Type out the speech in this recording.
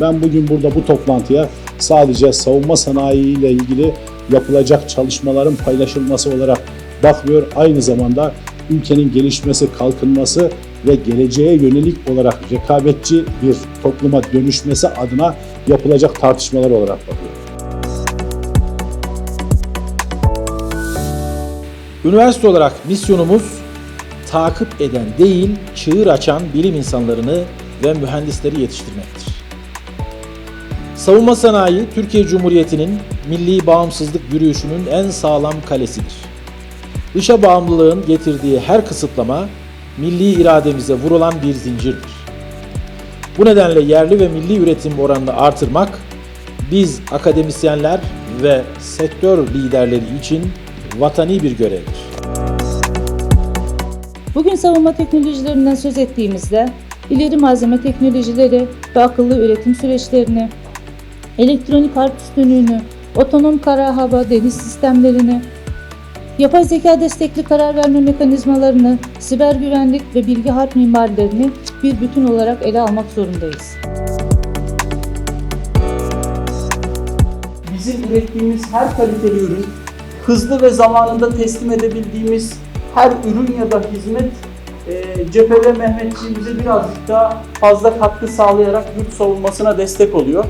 Ben bugün burada bu toplantıya sadece savunma sanayi ile ilgili yapılacak çalışmaların paylaşılması olarak bakmıyor. Aynı zamanda ülkenin gelişmesi, kalkınması ve geleceğe yönelik olarak rekabetçi bir topluma dönüşmesi adına yapılacak tartışmalar olarak bakıyor. Üniversite olarak misyonumuz takip eden değil, çığır açan bilim insanlarını ve mühendisleri yetiştirmektir. Savunma sanayi, Türkiye Cumhuriyeti'nin milli bağımsızlık yürüyüşünün en sağlam kalesidir. Dışa bağımlılığın getirdiği her kısıtlama, milli irademize vurulan bir zincirdir. Bu nedenle yerli ve milli üretim oranını artırmak, biz akademisyenler ve sektör liderleri için vatani bir görevdir. Bugün savunma teknolojilerinden söz ettiğimizde ileri malzeme teknolojileri ve akıllı üretim süreçlerini, elektronik harp üstünlüğünü, otonom kara hava deniz sistemlerini, yapay zeka destekli karar verme mekanizmalarını, siber güvenlik ve bilgi harp mimarilerini bir bütün olarak ele almak zorundayız. bizim ürettiğimiz her kaliteli ürün, hızlı ve zamanında teslim edebildiğimiz her ürün ya da hizmet e, cephede Mehmetçiğimize birazcık daha fazla katkı sağlayarak yurt savunmasına destek oluyor.